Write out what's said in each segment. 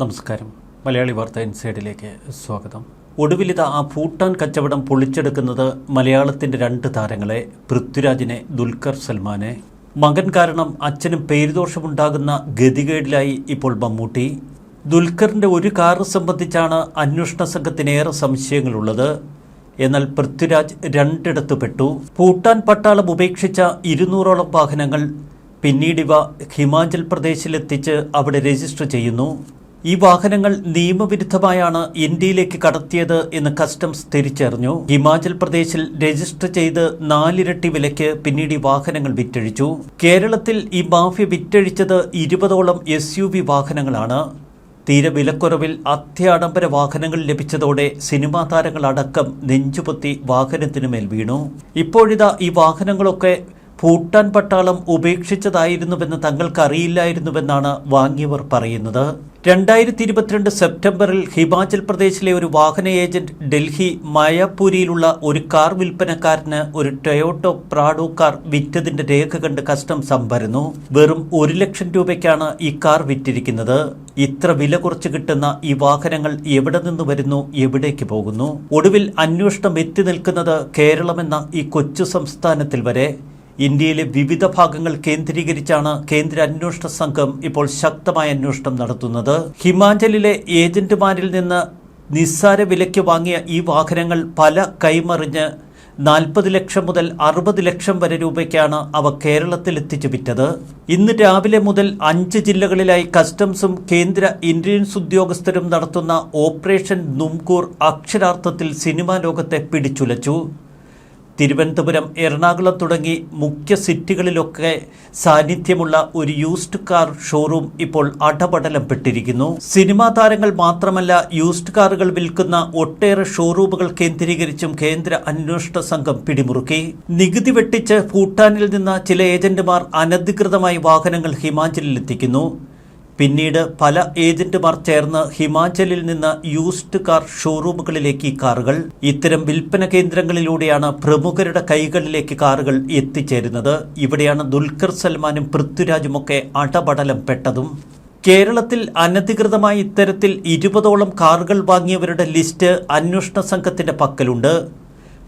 നമസ്കാരം. മലയാളി വാർത്ത ഇൻസൈഡിലേക്ക് സ്വാഗതം. ഒടുവിലിത ആ ഭൂട്ടാൻ കച്ചവടം പൊളിച്ചെടുക്കുന്നത് മലയാളത്തിന്റെ രണ്ട് താരങ്ങളെ പൃഥ്വിരാജിനെ ദുൽഖർ സൽമാനെ. മകൻ കാരണം അച്ഛനും പേരുദോഷമുണ്ടാകുന്ന ഗതികേടിലായി ഇപ്പോൾ മമ്മൂട്ടി. ദുൽഖറിന്റെ ഒരു കാറ് സംബന്ധിച്ചാണ് അന്വേഷണ സംഘത്തിനേറെ സംശയങ്ങളുള്ളത്. എന്നാൽ പൃഥ്വിരാജ് രണ്ടിടത്ത് പെട്ടു. ഭൂട്ടാൻ പട്ടാളം ഉപേക്ഷിച്ച ഇരുന്നൂറോളം വാഹനങ്ങൾ പിന്നീടിവ ഹിമാചൽ പ്രദേശിലെത്തിച്ച് അവിടെ രജിസ്റ്റർ ചെയ്യുന്നു. ഈ വാഹനങ്ങൾ നിയമവിരുദ്ധമായാണ് ഇന്ത്യയിലേക്ക് കടത്തിയത് എന്ന് കസ്റ്റംസ് തിരിച്ചറിഞ്ഞു. ഹിമാചൽ പ്രദേശിൽ രജിസ്റ്റർ ചെയ്ത് നാലിരട്ടി വിലയ്ക്ക് പിന്നീട് ഈ വാഹനങ്ങൾ വിറ്റഴിച്ചു. കേരളത്തിൽ ഈ മാഫിയ വിറ്റഴിച്ചത് ഇരുപതോളം എസ് വാഹനങ്ങളാണ്. തീരെ വിലക്കുറവിൽ അത്യാഡംബര വാഹനങ്ങൾ ലഭിച്ചതോടെ സിനിമാ താരങ്ങളടക്കം നെഞ്ചുപൊത്തി വാഹനത്തിനുമേൽ വീണു. ഇപ്പോഴിതാ ഈ വാഹനങ്ങളൊക്കെ ഭൂട്ടാൻ പട്ടാളം ഉപേക്ഷിച്ചതായിരുന്നുവെന്ന് തങ്ങൾക്കറിയില്ലായിരുന്നുവെന്നാണ് വാങ്ങിയവർ പറയുന്നത്. രണ്ടായിരത്തി ഇരുപത്തിരണ്ട് സെപ്റ്റംബറിൽ ഹിമാചൽ പ്രദേശിലെ ഒരു വാഹന ഏജന്റ് ഡൽഹി മായാപൂരിയിലുള്ള ഒരു കാർ വിൽപ്പനക്കാരന് ഒരു ടൊയോട്ടോ പ്രാഡോ കാർ വിറ്റതിന്റെ രേഖ കണ്ട് കസ്റ്റം സംഭരുന്നു വെറും ഒരു ലക്ഷം രൂപയ്ക്കാണ് ഈ കാർ വിറ്റിരിക്കുന്നത്. ഇത്ര വില കുറച്ച് കിട്ടുന്ന ഈ വാഹനങ്ങൾ എവിടെ നിന്ന് വരുന്നു എവിടേക്ക് പോകുന്നു? ഒടുവിൽ അന്വേഷണം എത്തി നിൽക്കുന്നത് കേരളമെന്ന ഈ കൊച്ചു സംസ്ഥാനത്തിൽ വരെ. ഇന്ത്യയിലെ വിവിധ ഭാഗങ്ങൾ കേന്ദ്രീകരിച്ചാണ് കേന്ദ്ര അന്വേഷണ സംഘം ഇപ്പോൾ ശക്തമായ അന്വേഷണം നടത്തുന്നത്. ഹിമാചലിലെ ഏജന്റുമാരിൽ നിന്ന് നിസ്സാര വിലയ്ക്ക് വാങ്ങിയ ഈ വാഹനങ്ങൾ പല കൈമറിഞ്ഞ് നാൽപ്പത് ലക്ഷം മുതൽ അറുപത് ലക്ഷം വരെ രൂപയ്ക്കാണ് അവ കേരളത്തിൽ എത്തിച്ചു വിറ്റത്. ഇന്ന് രാവിലെ മുതൽ അഞ്ച് ജില്ലകളിലായി കസ്റ്റംസും കേന്ദ്ര ഇന്റലിജൻസ് ഉദ്യോഗസ്ഥരും നടത്തുന്ന ഓപ്പറേഷൻ നുംകൂർ അക്ഷരാർത്ഥത്തിൽ സിനിമാ ലോകത്തെ പിടിച്ചുലച്ചു. തിരുവനന്തപുരം എറണാകുളം തുടങ്ങി മുഖ്യ സിറ്റികളിലൊക്കെ സാന്നിധ്യമുള്ള ഒരു യൂസ്ഡ് കാർ ഷോറൂം ഇപ്പോൾ അടപടലം പെട്ടിരിക്കുന്നു സിനിമാ താരങ്ങൾ മാത്രമല്ല യൂസ്ഡ് കാറുകൾ വിൽക്കുന്ന ഒട്ടേറെ ഷോറൂമുകൾ കേന്ദ്രീകരിച്ചും കേന്ദ്ര അന്വേഷണ സംഘം പിടിമുറുക്കി. നികുതി വെട്ടിച്ച് ഭൂട്ടാനിൽ നിന്ന് ചില ഏജന്റുമാർ അനധികൃതമായി വാഹനങ്ങൾ ഹിമാചലിൽ എത്തിക്കുന്നു പിന്നീട് പല ഏജന്റുമാർ ചേർന്ന് ഹിമാചലിൽ നിന്ന് യൂസ്ഡ് കാർ ഷോറൂമുകളിലേക്ക് കാറുകൾ ഇത്തരം വിൽപ്പന കേന്ദ്രങ്ങളിലൂടെയാണ് പ്രമുഖരുടെ കൈകളിലേക്ക് കാറുകൾ എത്തിച്ചേരുന്നത്. ഇവിടെയാണ് ദുൽഖർ സൽമാനും പൃഥ്വിരാജുമൊക്കെ അടപടലം പെട്ടതും. കേരളത്തിൽ അനധികൃതമായി ഇത്തരത്തിൽ ഇരുപതോളം കാറുകൾ വാങ്ങിയവരുടെ ലിസ്റ്റ് അന്വേഷണ സംഘത്തിന്റെ പക്കലുണ്ട്.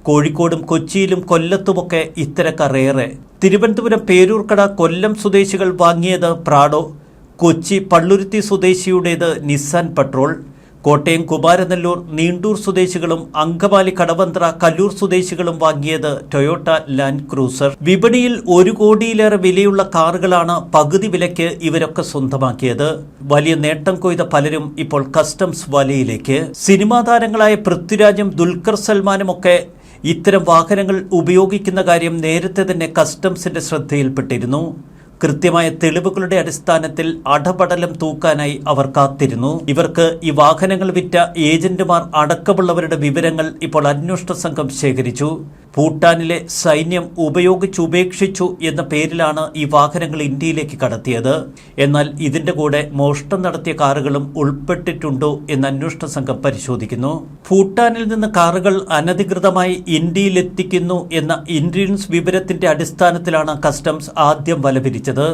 കോഴിക്കോടും കൊച്ചിയിലും കൊല്ലത്തുമൊക്കെ ഇത്തരക്കാർ ഏറെ. തിരുവനന്തപുരം പേരൂർക്കട കൊല്ലം സ്വദേശികൾ വാങ്ങിയത് പ്രാഡോ കൊച്ചി പള്ളുരുത്തി സ്വദേശിയുടേത് നിസ്സാൻ പെട്രോൾ കോട്ടയം കുമാരനെല്ലൂർ നീണ്ടൂർ സ്വദേശികളും അങ്കമാലി കടവന്ത്ര കല്ലൂർ സ്വദേശികളും വാങ്ങിയത് ടൊയോട്ട ലാൻഡ് ക്രൂസർ. വിപണിയിൽ ഒരു കോടിയിലേറെ വിലയുള്ള കാറുകളാണ് പകുതി വിലയ്ക്ക് ഇവരൊക്കെ സ്വന്തമാക്കിയത്. വലിയ നേട്ടം കൊയ്ത പലരും ഇപ്പോൾ കസ്റ്റംസ് വലയിലേക്ക്. സിനിമാ താരങ്ങളായ പൃഥ്വിരാജും ദുൽഖർ സൽമാനുമൊക്കെ ഇത്തരം വാഹനങ്ങൾ ഉപയോഗിക്കുന്ന കാര്യം നേരത്തെ തന്നെ കസ്റ്റംസിന്റെ ശ്രദ്ധയിൽപ്പെട്ടിരുന്നു. കൃത്യമായ തെളിവുകളുടെ അടിസ്ഥാനത്തിൽ അടപടലം തൂക്കാനായി അവർ കാത്തിരുന്നു. ഇവർക്ക് ഈ വാഹനങ്ങൾ വിറ്റ ഏജന്റുമാർ അടക്കമുള്ളവരുടെ വിവരങ്ങൾ ഇപ്പോൾ അന്വേഷണ സംഘം ശേഖരിച്ചു. ഭൂട്ടാനിലെ സൈന്യം ഉപയോഗിച്ചുപേക്ഷിച്ചു എന്ന പേരിലാണ് ഈ വാഹനങ്ങൾ ഇന്ത്യയിലേക്ക് കടത്തിയത്. എന്നാൽ ഇതിന്റെ കൂടെ മോഷണം നടത്തിയ കാറുകളും ഉൾപ്പെട്ടിട്ടുണ്ടോ എന്ന് അന്വേഷണ സംഘം പരിശോധിക്കുന്നു. ഭൂട്ടാനിൽ നിന്ന് കാറുകൾ അനധികൃതമായി ഇന്ത്യയിലെത്തിക്കുന്നു എന്ന ഇൻഡ്രിയൻസ് വിവരത്തിന്റെ അടിസ്ഥാനത്തിലാണ് കസ്റ്റംസ് ആദ്യം വലപിരിച്ചത്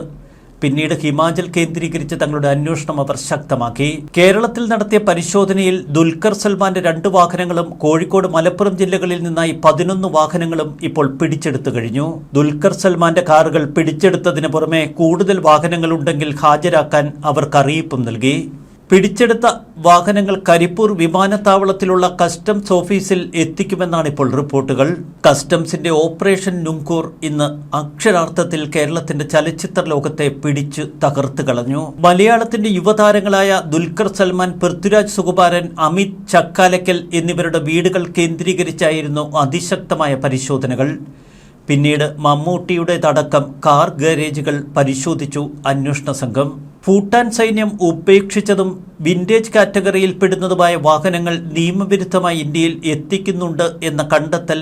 പിന്നീട് ഹിമാചൽ കേന്ദ്രീകരിച്ച് തങ്ങളുടെ അന്വേഷണം അവർ ശക്തമാക്കി. കേരളത്തിൽ നടത്തിയ പരിശോധനയിൽ ദുൽഖർ സൽമാന്റെ രണ്ട് വാഹനങ്ങളും കോഴിക്കോട് മലപ്പുറം ജില്ലകളിൽ നിന്നായി പതിനൊന്ന് വാഹനങ്ങളും ഇപ്പോൾ പിടിച്ചെടുത്തു കഴിഞ്ഞു. ദുൽഖർ സൽമാന്റെ കാറുകൾ പിടിച്ചെടുത്തതിന് പുറമെ കൂടുതൽ വാഹനങ്ങളുണ്ടെങ്കിൽ ഹാജരാക്കാൻ അവർക്ക് അറിയിപ്പും നൽകി. പിടിച്ചെടുത്ത വാഹനങ്ങൾ കരിപ്പൂർ വിമാനത്താവളത്തിലുള്ള കസ്റ്റംസ് ഓഫീസിൽ എത്തിക്കുമെന്നാണ് ഇപ്പോൾ റിപ്പോർട്ടുകൾ. കസ്റ്റംസിന്റെ ഓപ്പറേഷൻ നുങ്കൂർ ഇന്ന് അക്ഷരാർത്ഥത്തിൽ കേരളത്തിന്റെ ചലച്ചിത്ര ലോകത്തെ പിടിച്ചു തകർത്തു കളഞ്ഞു. മലയാളത്തിന്റെ യുവതാരങ്ങളായ ദുൽഖർ സൽമാൻ പൃഥ്വിരാജ് സുകുമാരൻ അമിത് ചക്കാലക്കൽ എന്നിവരുടെ വീടുകൾ കേന്ദ്രീകരിച്ചായിരുന്നു അതിശക്തമായ പരിശോധനകൾ. പിന്നീട് മമ്മൂട്ടിയുടേതടക്കം കാർ ഗാരേജുകൾ പരിശോധിച്ചു അന്വേഷണ സംഘം. ഭൂട്ടാൻ സൈന്യം ഉപേക്ഷിച്ചതും വിന്റേജ് കാറ്റഗറിയിൽപ്പെടുന്നതുമായ വാഹനങ്ങൾ നിയമവിരുദ്ധമായി ഇന്ത്യയിൽ എത്തിക്കുന്നുണ്ട് എന്ന കണ്ടെത്തൽ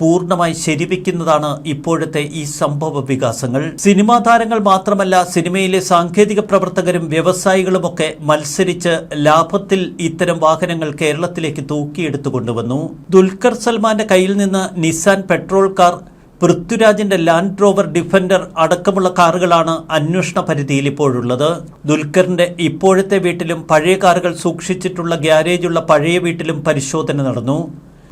പൂർണമായി ശരിവയ്ക്കുന്നതാണ് ഇപ്പോഴത്തെ ഈ സംഭവ വികാസങ്ങൾ. സിനിമാ താരങ്ങൾ മാത്രമല്ല സിനിമയിലെ സാങ്കേതിക പ്രവർത്തകരും വ്യവസായികളുമൊക്കെ മത്സരിച്ച് ലാഭത്തിൽ ഇത്തരം വാഹനങ്ങൾ കേരളത്തിലേക്ക് തൂക്കിയെടുത്തു കൊണ്ടുവന്നു ദുൽഖർ സൽമാന്റെ കയ്യിൽ നിന്ന് നിസാൻ പെട്രോൾ കാർ പൃഥ്വിരാജിന്റെ ലാൻഡ് റോവർ ഡിഫൻഡർ അടക്കമുള്ള കാറുകളാണ് അന്വേഷണ പരിധിയിൽ ഇപ്പോഴുള്ളത്. ദുൽഖറിന്റെ ഇപ്പോഴത്തെ വീട്ടിലും പഴയ കാറുകൾ സൂക്ഷിച്ചിട്ടുള്ള ഗ്യാരേജുള്ള പഴയ വീട്ടിലും പരിശോധന നടന്നു.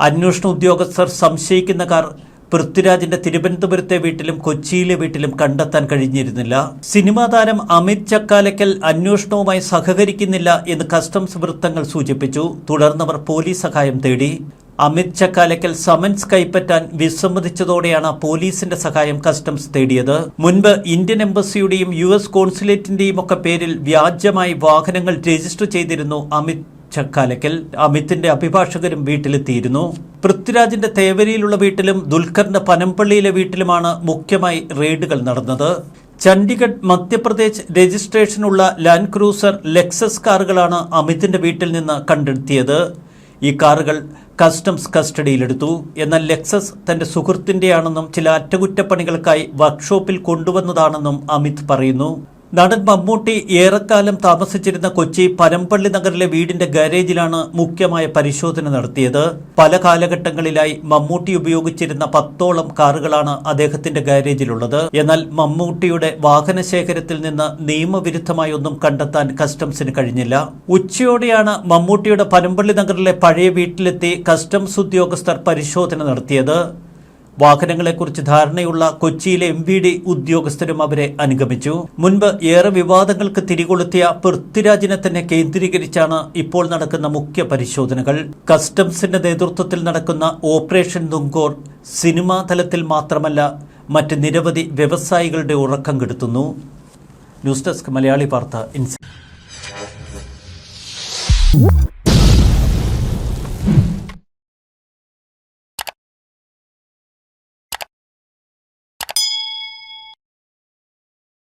അന്വേഷണ ഉദ്യോഗസ്ഥർ സംശയിക്കുന്ന കാർ പൃഥ്വിരാജിന്റെ തിരുവനന്തപുരത്തെ വീട്ടിലും കൊച്ചിയിലെ വീട്ടിലും കണ്ടെത്താൻ കഴിഞ്ഞിരുന്നില്ല. സിനിമാ താരം അമിത് ചക്കാലക്കൽ അന്വേഷണവുമായി സഹകരിക്കുന്നില്ല എന്ന് കസ്റ്റംസ് വൃത്തങ്ങൾ സൂചിപ്പിച്ചു. തുടർന്നവർ പോലീസ് സഹായം തേടി. അമിത് ചക്കാലക്കൽ സമൻസ് കൈപ്പറ്റാൻ വിസമ്മതിച്ചതോടെയാണ് പോലീസിന്റെ സഹായം കസ്റ്റംസ് തേടിയത്. മുൻപ് ഇന്ത്യൻ എംബസിയുടെയും യു എസ് കോൺസുലേറ്റിന്റെയും ഒക്കെ പേരിൽ വ്യാജമായി വാഹനങ്ങൾ രജിസ്റ്റർ ചെയ്തിരുന്നു അമിത് ചക്കാലക്കൽ അമിത്തിന്റെ അഭിഭാഷകരും വീട്ടിലെത്തിയിരുന്നു. പൃഥ്വിരാജിന്റെ തേവരിയിലുള്ള വീട്ടിലും ദുൽഖറിന്റെ പനമ്പള്ളിയിലെ വീട്ടിലുമാണ് മുഖ്യമായി റെയ്ഡുകൾ നടന്നത്. ചണ്ഡിഗഡ് മധ്യപ്രദേശ് രജിസ്ട്രേഷനുള്ള ലാൻഡ് ക്രൂസർ ലെക്സസ് കാറുകളാണ് അമിതിന്റെ വീട്ടിൽ നിന്ന് കണ്ടെത്തിയത്. ഈ കാറുകൾ കസ്റ്റംസ് കസ്റ്റഡിയിലെടുത്തു എന്നാൽ ലെക്സസ് തന്റെ സുഹൃത്തിന്റെയാണെന്നും ചില അറ്റകുറ്റപ്പണികൾക്കായി വർക്ക്ഷോപ്പിൽ കൊണ്ടുവന്നതാണെന്നും അമിത് പറയുന്നു. നടൻ മമ്മൂട്ടി ഏറെക്കാലം താമസിച്ചിരുന്ന കൊച്ചി പരമ്പള്ളി നഗറിലെ വീടിന്റെ ഗാരേജിലാണ് മുഖ്യമായ പരിശോധന നടത്തിയത്. പല കാലഘട്ടങ്ങളിലായി മമ്മൂട്ടി ഉപയോഗിച്ചിരുന്ന പത്തോളം കാറുകളാണ് അദ്ദേഹത്തിന്റെ ഗാരേജിലുള്ളത്. എന്നാൽ മമ്മൂട്ടിയുടെ വാഹനശേഖരത്തിൽ നിന്ന് നിയമവിരുദ്ധമായി ഒന്നും കണ്ടെത്താൻ കസ്റ്റംസിന് കഴിഞ്ഞില്ല. ഉച്ചയോടെയാണ് മമ്മൂട്ടിയുടെ പരമ്പള്ളി നഗറിലെ പഴയ വീട്ടിലെത്തി കസ്റ്റംസ് ഉദ്യോഗസ്ഥർ പരിശോധന നടത്തിയത്. വാഹനങ്ങളെക്കുറിച്ച് ധാരണയുള്ള കൊച്ചിയിലെ എം വി ഡി ഉദ്യോഗസ്ഥരും അവരെ അനുഗമിച്ചു. മുൻപ് ഏറെ വിവാദങ്ങൾക്ക് തിരികൊളുത്തിയ പൃഥ്വിരാജിനെ തന്നെ കേന്ദ്രീകരിച്ചാണ് ഇപ്പോൾ നടക്കുന്ന മുഖ്യ പരിശോധനകൾ. കസ്റ്റംസിന്റെ നേതൃത്വത്തിൽ നടക്കുന്ന ഓപ്പറേഷൻ നുങ്കോർ സിനിമാ തലത്തിൽ മാത്രമല്ല മറ്റ് നിരവധി വ്യവസായികളുടെ ഉറക്കം കെടുത്തുന്നു. ന്യൂസ് ഡെസ്ക് മലയാളി വാർത്ത ഇൻസി